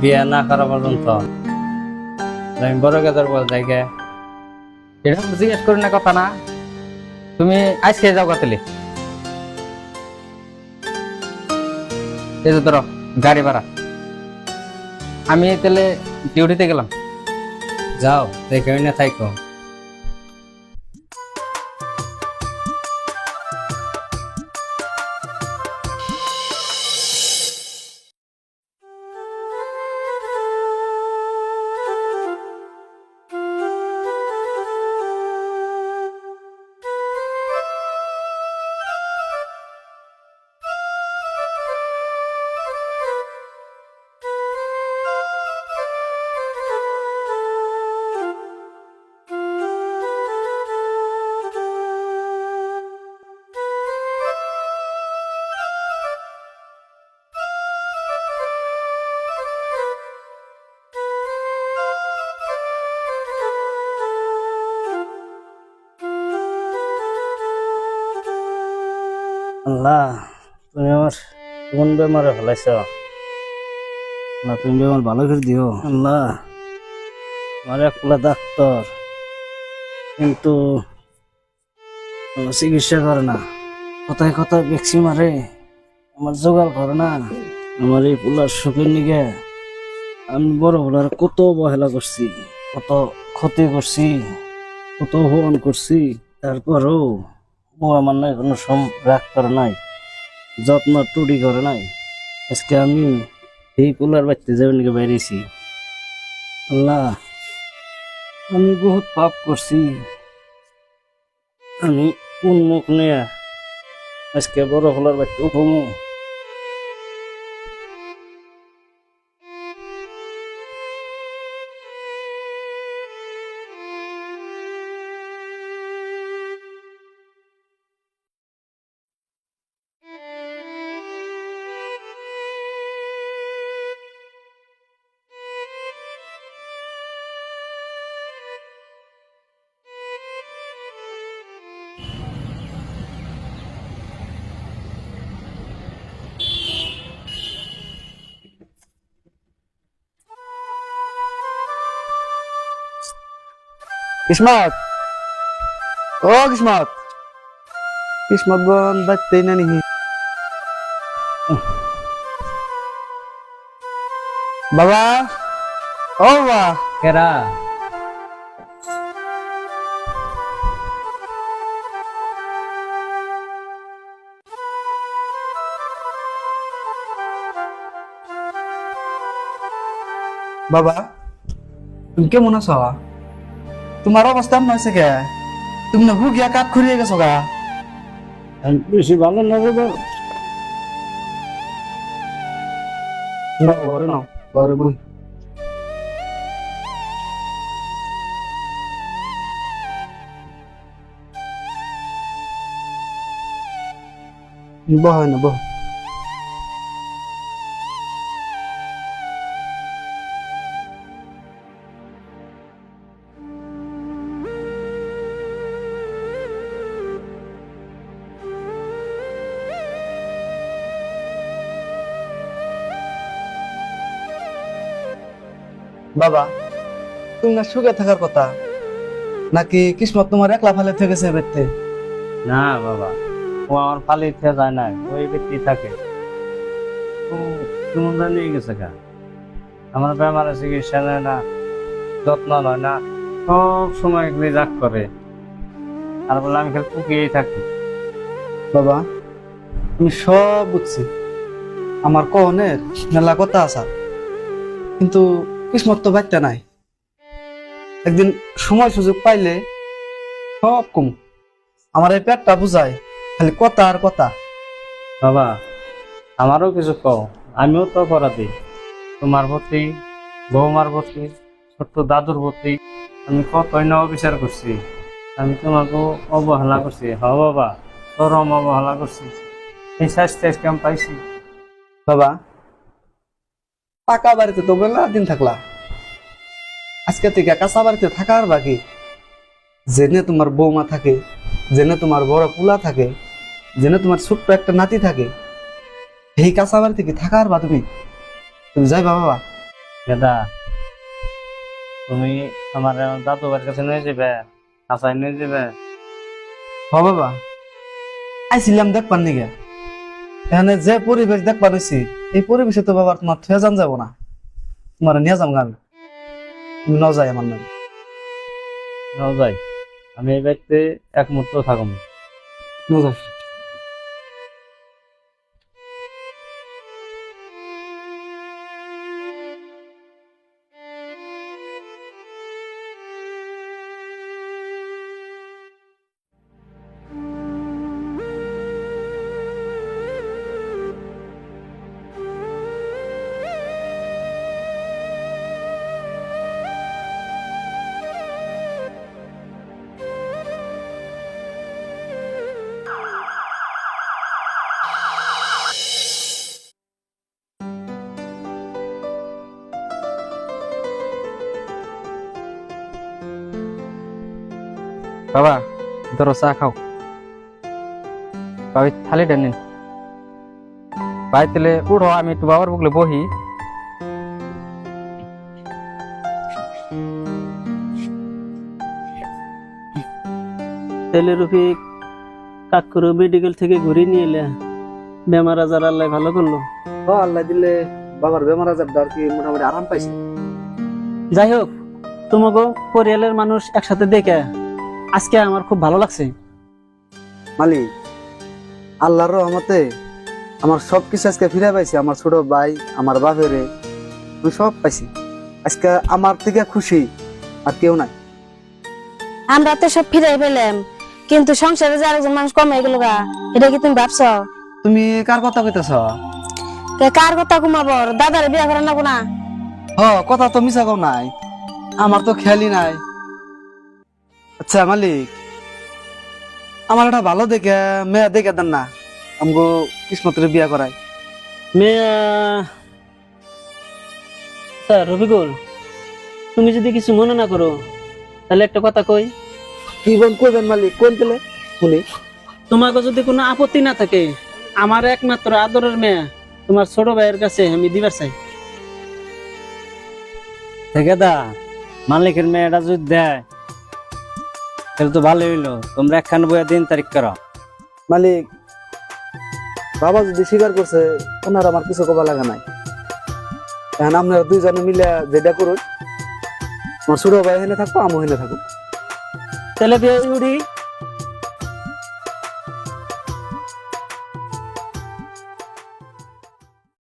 বিয়ে না করা পর্যন্ত আমি বড় গেদার বল যাইগে এটা জিজ্ঞেস করি না কথা না। তুমি আজকে যাও কাতলি। এই যে ধরো গাড়ি ভাড়া। আমি তাহলে ডিউটিতে গেলাম। যাও দেখে না থাইকো। আল্লাহ তুমি আমার কোন বেমারে ফেলাইছ? না, তুমি বেমার ভালো করে দিও। আল্লাহ আমার একলা ডাক্তার, কিন্তু চিকিৎসা করে না। কোথায় কোথায় ভ্যাকসিন মারে, আমার জোগাড় করে না। আমার এই পোলার সুখের নিগে আমি বড় পোলার কত অবহেলা করছি, কত ক্ষতি করছি, কত হন করছি, তারপরও ও আমার নাই কোনো সম, রাগ করে নাই, যত্ন টুটি করে নাই। আজকে আমি এই পোলার বাচ্চা যাবেন নাকি বেরিয়েছি। আল্লাহ, আমি বহুত পাপ করছি। আমি কোন মুখ নিয়ে আজকে বড় হলার বাচ্চা উঠবো? কিসমত? ও কিসমত। কিসমত বোন বাচ্চাই না নিহি। বাবা? ও বাবা। কেরা? বাবা তুমি কেমন আছো? তোমার অবস্থা এমন হয়েছে কে তুমি না ভুগিয়া কাঠ খুঁড়িয়ে গেছো গা আমি বেশি ভালো না রে বাবা। নাও, ঘরে নাও ঘরে বই বহ না বহ বাবা তুমি না সুখে থাকার কথা? নাকি কিসমত তোমার একলা ফালে থেকে গেছে বেতে না বাবা ও আমার পালিতে যায় না ওই ব্যক্তি থাকে। তুমি নিয়ে গেছে কা আমার বেমারের চিকিৎসা নেয় না যত্ন নয় না সব সময় রাগ করে। আর বলে আমি খালি পুকিয়েই থাকি। বাবা আমি সব বুঝছি। আমার কহনের মেলা কথা আসা কিন্তু কিসমত তো বাচ্চা নাই। একদিন সময় সুযোগ পাইলে সব কম। আমার এই পেটটা বুঝায় খালি কথা আর কথা। বাবা আমারও কিছু কও আমিও তো অপরাধী। তোমার প্রতি বৌমার প্রতি ছোট্ট দাদুর প্রতি আমি কতই না অবিচার করছি। আমি তোমাকে অবহেলা করছি। হ বাবা চরম অবহেলা করছি। এই স্বাস্থ্য আমি পাইছি। বাবা পাকা বাড়িতে তো মেলা দিন থাকলা। আজকে থেকে কাঁচা বাড়িতে থাকার বাকি। জেনে তোমার বৌমা থাকে জেনে তোমার বড় পুলা থাকে জেনে তোমার ছোট্ট একটা নাতি থাকে এই কাঁচা বাড়িতে কি থাকার বা তুমি? তুমি যাইবা বাবা। দাদা তুমি আমার দাদু বাড়ির কাছে নিয়ে যাবে আশায় নিয়ে যাবে হ বাবা। আইছিলাম দেখবার নিগে। এখানে যে পরিবেশ দেখবা হয়েছি এই পরিবেশে তো বাবা তোমার থুয়া যান যাব না। তোমার নিয়ে যাব আমি। তুমি ন যাই আমার নামে। ন যাই। আমি এই বাড়িতে এক মুহূর্ত থাকব। ন যাই বাবা ধরো চা খাও। ভাবি থালিটা নিন। ভাই তাহলে উঠো আমি একটু বাবার বুকলে বহি। তাহলে রফিক কাকুর মেডিকেল থেকে ঘুরে নিয়ে এলে। বেমার আজার আল্লাহ ভালো করল। আল্লাহ দিলে বাবার বেমার আজার আর কি মোটামুটি আরাম পাইছে। যাই হোক তোমাকে পরিয়ালের মানুষ একসাথে দেখে। আজকে আমার খুব ভালো লাগছে। মালিক আল্লাহর রহমতে আমার সব কিছু আজকে ফিরে পাইছি আমার ছোট ভাই আমার বাপেরে আমি সব পাইছি। আজকে আমার থেকে খুশি আর কেউ নাই। আমরা তো সব ফিরে পেলাম কিন্তু সংসারে যে আরেকজন মানুষ কমে গেল গা এটা কি তুমি ভাবছ? তুমি কার কথা কইতেছ? কে কার কথা ঘুমাবো? দাদারে বিয়া করার না না। হ কথা তো মিছা কও নাই আমার তো খেয়ালই নাই। আচ্ছা মালিক। আমার একটা ভালো দেখে মেয়া দেখে দেন না। আমগো কিসমতের বিয়া করাই মেয়া স্যার রফিকুল তুমি যদি কিছু মনে না করো তাহলে একটা কথা কই। কি বল কইবেন মালিক কোন তেলে শুনি। তোমাকে যদি কোনো আপত্তি না থাকে আমার একমাত্র আদরের মেয়ে তোমার ছোট ভাইয়ের কাছে আমি দিবার চাই। ঠিকাদা মালিকের মেয়েটা যদি দেয় তাহলে তো ভালো হইল। তোমরা একখান বইয়া দিন তারিখ করো। মালিক বাবা যদি স্বীকার করছে ওনার আমার কিছু কবা লাগা নাই। এখন আপনারা দুইজনে মিলে যেটা করুন আমার ছোট ভাই হেনে থাকব আমি হেনে থাকব তাহলে বিয়ে উঠি